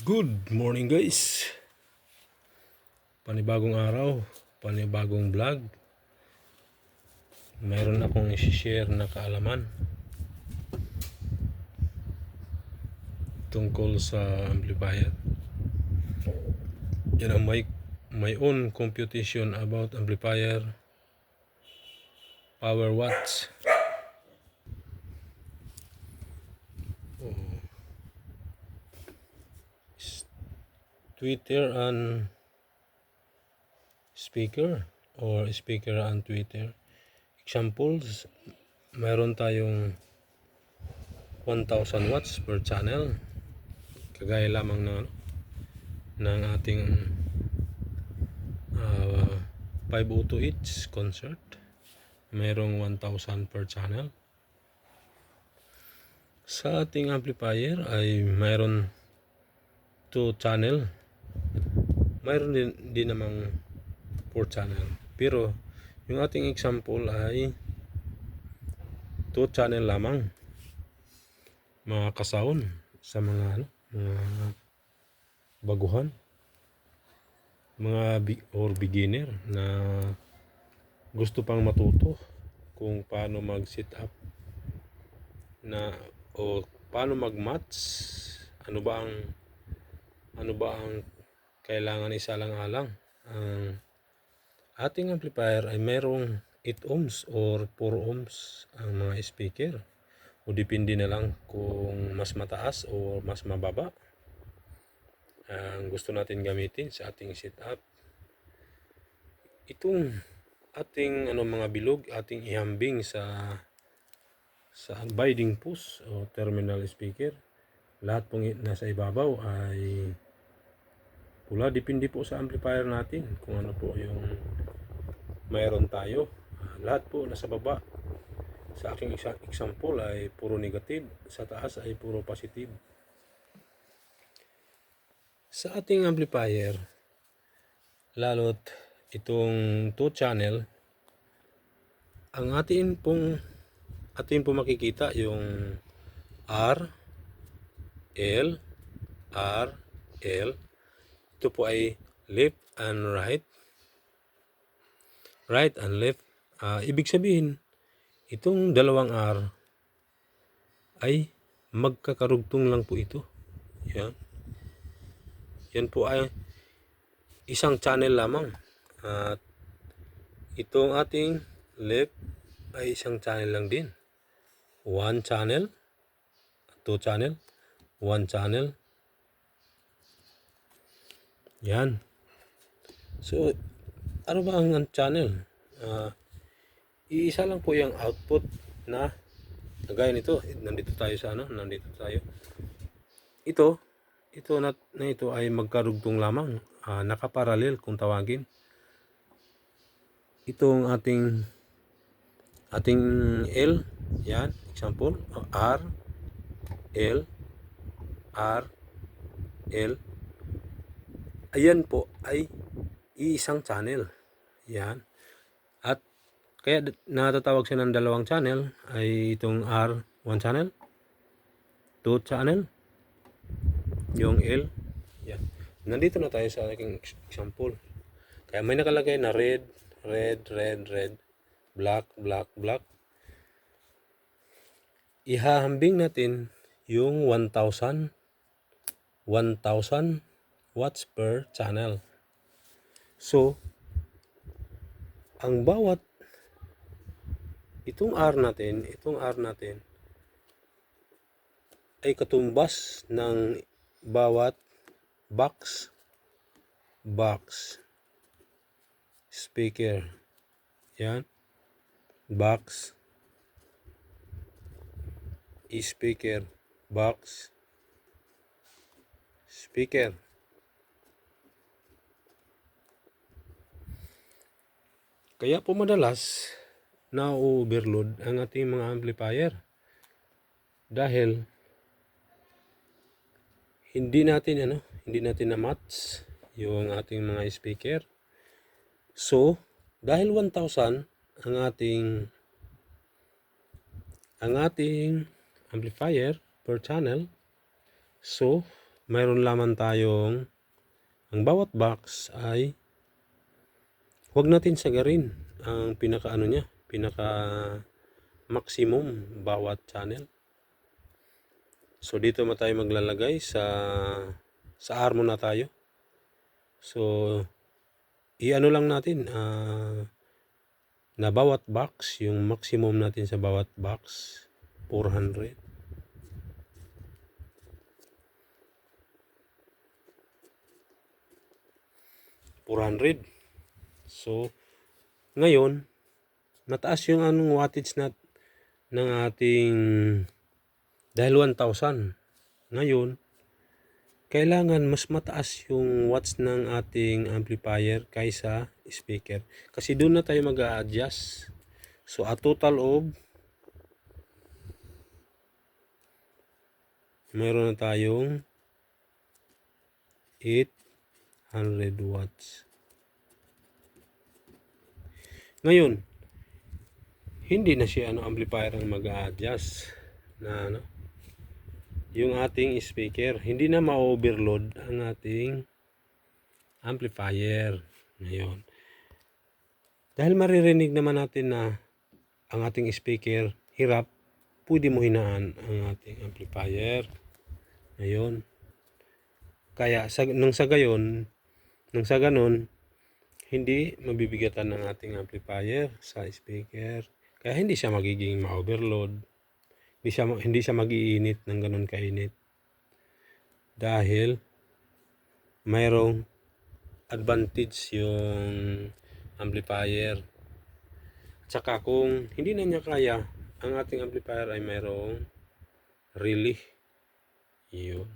Good morning guys. Panibagong araw, panibagong vlog. Mayroon akong i-share na kaalaman tungkol sa amplifier. Yan ang my, my own computation about amplifier power watts. Twitter and speaker or speaker and Twitter. Examples, mayroon tayong 1,000 watts per channel. Kagaya lamang ng, ng ating uh, 502H concert. Mayroong 1,000 per channel. Sa ating amplifier ay mayroon 2 channel mayroon din, din namang 4 channel. Pero, yung ating example ay 2 channel lamang. Mga kasaon sa mga ano, mga baguhan. Mga or beginner na gusto pang matuto kung paano mag-set up na o paano mag-match ano ba ang ano ba ang kailangan isa lang alang ang ating amplifier ay mayroong 8 ohms or 4 ohms ang mga speaker. O depende na lang kung mas mataas o mas mababa ang gusto natin gamitin sa ating setup. Itong ating ano mga bilog ating ihambing sa sa binding post o terminal speaker lahat pong nasa ibabaw ay pula. Depende po sa amplifier natin kung ano po yung mayroon tayo. Ah, Lahat po nasa baba. Sa aking example ay puro negative. Sa taas ay puro positive. Sa ating amplifier, lalo't itong 2 channel, ang atin pong atin po makikita yung R, L, R, L. Ito po ay left and right. Right and left. Ah, ibig sabihin, itong dalawang R ay magkakarugtong lang po ito. Yan. Yan po ay isang channel lamang. At itong ating left ay isang channel lang din. One channel, two channel, one channel, yan. So, ano ba ang channel? Ah, iisa lang po yung output na gaya nito. Nandito tayo sa ano? Nandito tayo. Ito, ito na, na ito ay magkarugtong lamang. Ah, nakaparallel kung tawagin. Itong ating ating L, yan, example, R, L, R, L, ayan po ay iisang channel. Yan. At kaya natatawag siya ng dalawang channel ay itong R, one channel, two channel, yung L. Yan. Nandito na tayo sa aking ex- example. Kaya may nakalagay na red, red, red, red, black, black, black. Ihahambing natin yung 1,000 1,000 watts per channel. So, ang bawat itong R natin, itong R natin ay katumbas ng bawat box box speaker. Yan. Box speaker box speaker. Kaya po madalas na-overload ang ating mga amplifier. Dahil hindi natin ano, hindi natin na-match yung ating mga speaker. So, dahil 1,000 ang ating ang ating amplifier per channel, so mayroon lamang tayong ang bawat box ay huwag natin sagarin ang pinaka ano niya, pinaka maximum bawat channel. So dito mo tayo maglalagay sa sa armo na tayo. So i-ano lang natin ah, na bawat box, yung maximum natin sa bawat box 400. $400. So, ngayon, nataas yung anong wattage nat ng ating dahil 1,000. Ngayon, kailangan mas mataas yung watts ng ating amplifier kaysa speaker. Kasi doon na tayo mag-a-adjust. So, a total of mayroon na tayong 800 watts. Ngayon, hindi na siya ano amplifier ang mag-a-adjust na ano yung ating speaker. Hindi na ma-overload ang ating amplifier ngayon. Dahil maririnig naman natin na ang ating speaker hirap pwede mo hinaan ang ating amplifier ngayon. Kaya sa, nang sa gayon nang sa ganon hindi mabibigatan ng ating amplifier sa speaker kaya hindi siya magiging ma-overload hindi siya, hindi siya mag-iinit ng ganun kainit. Dahil mayroong advantage yung amplifier. Tsaka kung hindi na niya kaya, ang ating amplifier ay mayroong relay. Yun.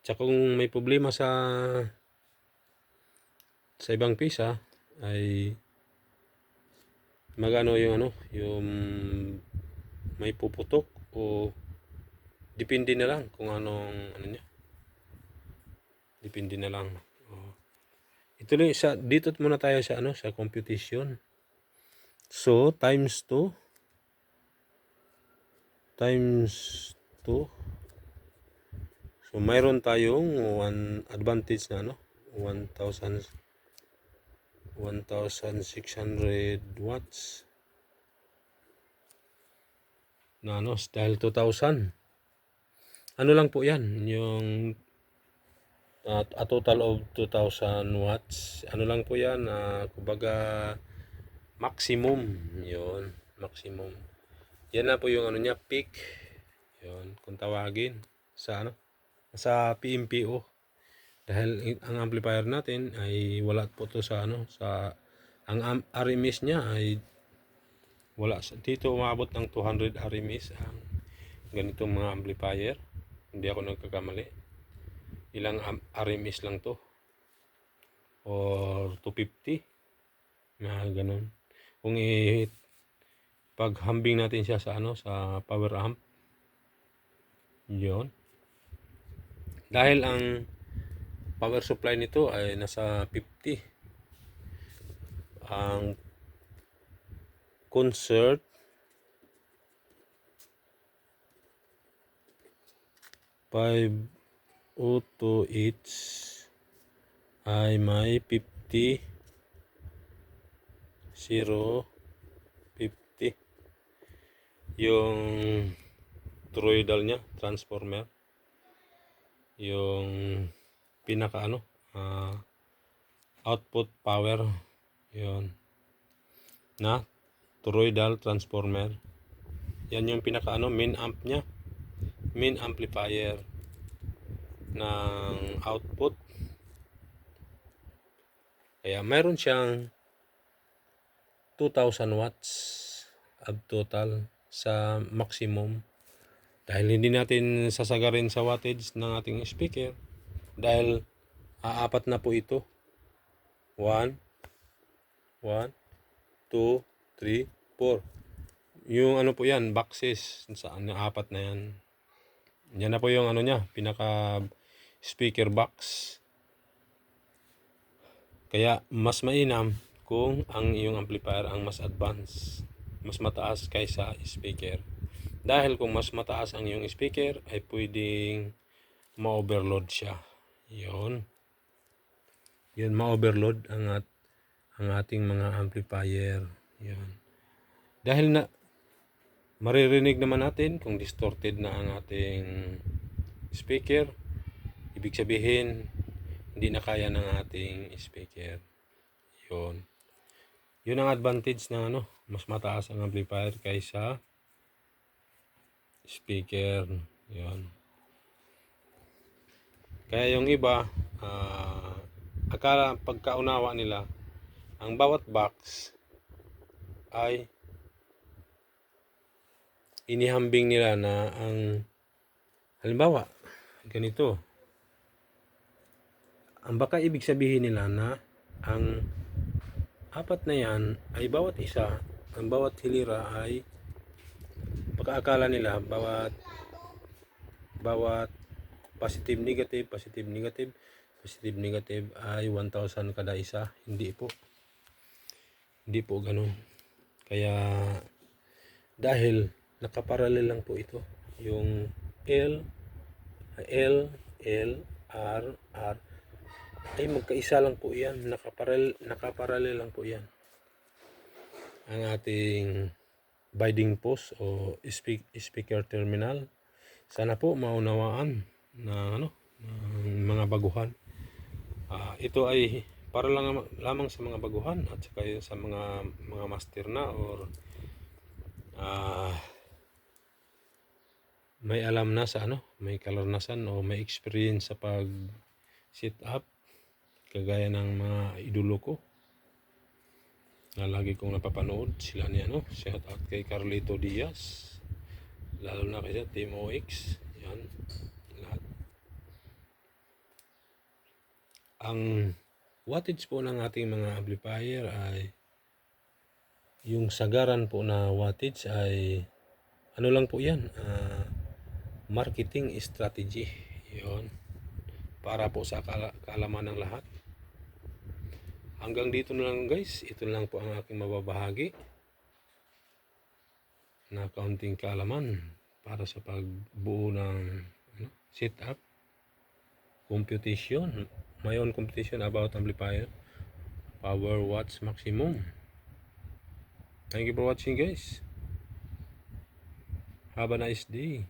Tsaka kung may problema sa sa ibang pisa ay magano yung ano, yung may puputok o depende na lang kung anong ano niya. Depende na lang. Ito lang sa dito muna tayo sa ano sa computation. So times 2 times 2 So mayroon tayong one advantage na ano 1000 1600 watts na ano, dahil 2,000. Ano lang po yan, yung uh, a total of 2,000 watts. Ano lang po yan, uh, kumbaga maximum, yon maximum. Yan na po yung ano niya, peak. Yon, kung tawagin sa ano, sa PMPO. Dahil ang amplifier natin ay wala po to sa ano, sa ang RMS niya ay wala dito umabot ng 200 RMS ang ganitong mga amplifier. Hindi ako nagkakamali. Ilang RMS lang to. Or 250 na ganun. Kung i paghambing natin siya sa ano sa power amp yon dahil ang power supply nito ay nasa 50 ang concert five auto each ay may 50 0 50 yung toroidal niya transformer. Yung pinaka ano uh, output power yon na toroidal transformer. Yan yung pinaka ano, main amp niya. Main amplifier ng output. Kaya mayroon siyang 2,000 watts of total sa maximum. Dahil hindi natin sasagarin sa wattage ng ating speaker. Dahil aapat na po ito. 1, 1, 2, 3, 4. Yung ano po yan, boxes. Saan yung apat na yan. Yan na po yung ano niya, pinaka speaker box. Kaya mas mainam kung ang iyong amplifier ang mas advanced, mas mataas kaysa speaker. Dahil kung mas mataas ang iyong speaker ay pwedeng ma-overload siya. Yun. Yun, ma-overload ang, at, ang ating mga amplifier. Yun. Dahil na maririnig naman natin kung distorted na ang ating speaker, ibig sabihin hindi na kaya ng ating speaker. Yun. Yun ang advantage ng ano, mas mataas ang amplifier kaysa speaker. Yun. Kaya yung iba, ah, akala pagkaunawa nila, ang bawat box ay inihambing nila na ang halimbawa ganito. Ang baka ibig sabihin nila na ang apat na yan ay bawat isa. Ang bawat hilira ay baka nila bawat bawat positive negative positive negative. Positive negative ay 1,000 kada isa. Hindi po. Hindi po ganun. Kaya dahil nakaparallel lang po ito. Yung L L L R R. Ay magkaisa lang po yan. Nakaparallel, nakaparallel lang po yan. Ang ating binding post o speak, speaker terminal. Sana po maunawaan na ano ng mga baguhan. Ah, ito ay para lang lamang sa mga baguhan at saka sa mga mga master na or ah may alam na sa ano, may kalarnasan o may experience sa pag sit up kagaya ng mga idolo ko na lagi kong napapanood. Sila ni ano, shout out kay Carlito Diaz lalo na kay Team OX yan lahat ang wattage po ng ating mga amplifier ay yung sagaran po na wattage ay ano lang po yan ah, marketing strategy. Yon para po sa kala- kaalaman ng lahat. Hanggang dito na lang guys. Ito lang po ang aking mababahagi na kaunting kaalaman para sa pagbuo ng ano, setup computation my own computation about amplifier. Power watts maximum. Thank you for watching guys. Have a nice day